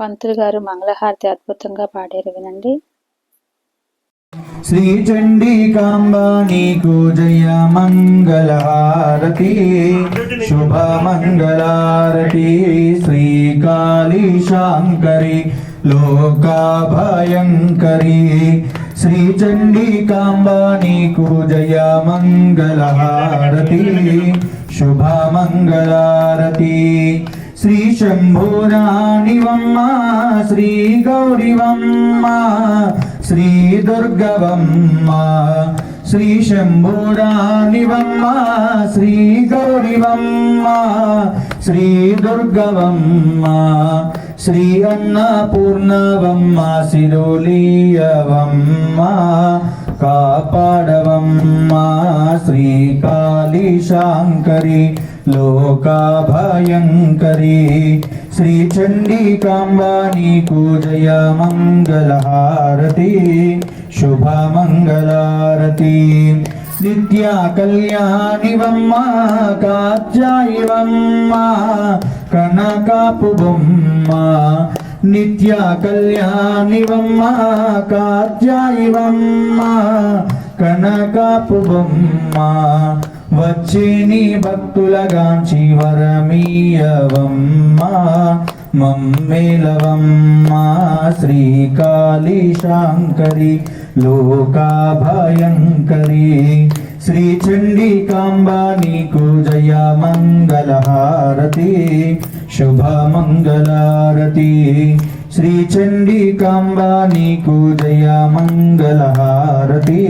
పంతులు గారు మంగళహారతి అద్భుతంగా పాడారు వినండి. శ్రీ చండీకాంబ నీకు జయ మంగళహారతి. శుభ మంగళారతి శ్రీ కాళీ శాంకరి లోకాభయంకరి శ్రీ చండీకాంబ నీకు జయ మంగళహారతి. శుభ మంగళారతి. శ్రీ శంభూరాణివమ్మ శ్రీ గౌరివమ్మ శ్రీ దుర్గవమ్మ శ్రీ శంభూరాణివమ్మ శ్రీ గౌరివమ్మ శ్రీ దుర్గవమ్మ శ్రీ అన్నపూర్ణవమ్మ శిరోలీయవమ్మ కాపాడవమ్మ శ్రీ కాళీ శాంకరి లోకాభయంకరి శ్రీ చండీకాంబ నీకు జయ మంగళహారతి శుభ మంగళారతి నిత్య కళ్యాణివమ్మ కాత్యాయివమ్మ కనకాపు బొమ్మ నిత్య కళ్యాణివమ్మ కాత్యాయివమ్మ కనకాపు బొమ్మ వచ్చిని నీ భక్తులగాంచి వరమీయవమ్మా శ్రీ కాళీ శాంకరి లోకాభయంకరి శ్రీ చండికాంబా నీకు జయ మంగళహారతి శుభ మంగళారతి శ్రీ చండికాంబా నీకు జయ మంగళహారతి.